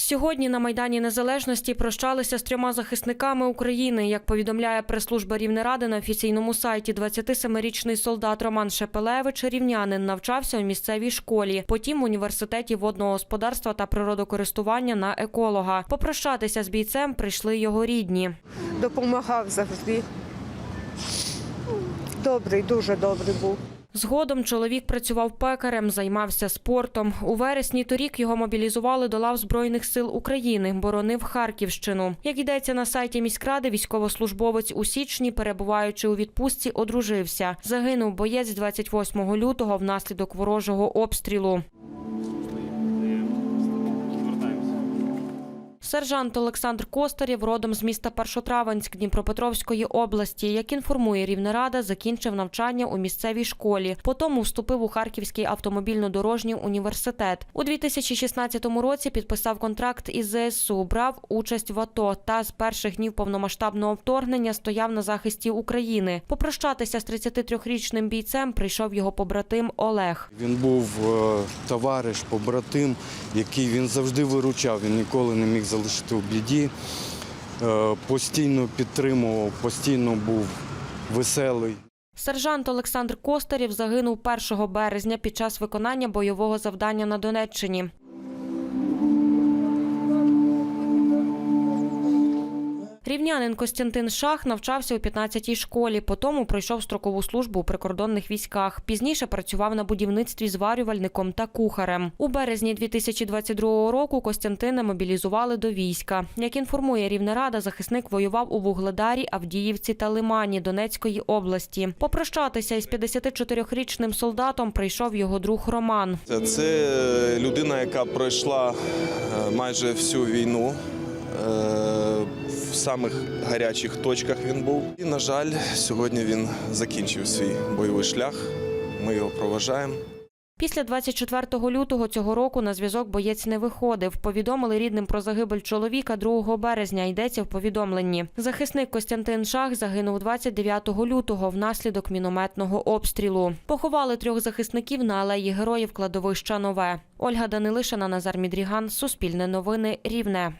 Сьогодні на Майдані Незалежності прощалися з трьома захисниками України. Як повідомляє прес-служба Рівнеради на офіційному сайті, 27-річний солдат Роман Шепелевич, рівнянин, навчався у місцевій школі, потім в університеті водного господарства та природокористування на еколога. Попрощатися з бійцем прийшли його рідні. допомагав завжди. Добрий, дуже добрий був. Згодом чоловік працював пекарем, займався спортом. У вересні торік його мобілізували до лав Збройних сил України, боронив Харківщину. Як йдеться на сайті міськради, військовослужбовець у січні, перебуваючи у відпустці, одружився. Загинув боєць 28 лютого внаслідок ворожого обстрілу. Сержант Олександр Костарєв родом з міста Першотравенськ Дніпропетровської області. Як інформує Рівнерада, закінчив навчання у місцевій школі. Потім вступив у Харківський автомобільно-дорожній університет. У 2016 році підписав контракт із ЗСУ, брав участь в АТО та з перших днів повномасштабного вторгнення стояв на захисті України. Попрощатися з 33-річним бійцем прийшов його побратим Олег. Він був е, товариш, побратим, який він завжди виручав. Він ніколи не міг залишити у біді. Е, Постійно підтримував, постійно був веселий. Сержант Олександр Костарів загинув 1 березня під час виконання бойового завдання на Донеччині. Рівнянин Костянтин Шах навчався у 15-й школі, потім пройшов строкову службу у прикордонних військах. Пізніше працював на будівництві зварювальником та кухарем. У березні 2022 року Костянтина мобілізували до війська. Як інформує Рівнерада, захисник воював у Вугледарі, Авдіївці та Лимані Донецької області. Попрощатися із 54-річним солдатом прийшов його друг Роман. Це людина, яка пройшла е, майже всю війну. В самих гарячих точках він був. І, на жаль, сьогодні він закінчив свій бойовий шлях. Ми його проважаємо. Після 24 лютого цього року на зв'язок боєць не виходив. Повідомили рідним про загибель чоловіка 2 березня. Йдеться в повідомленні. Захисник Костянтин Шах загинув 29 лютого внаслідок мінометного обстрілу. Поховали трьох захисників на алеї героїв кладовища Нове. Ольга Данилишина, Назар Мідріган, Суспільне новини, Рівне.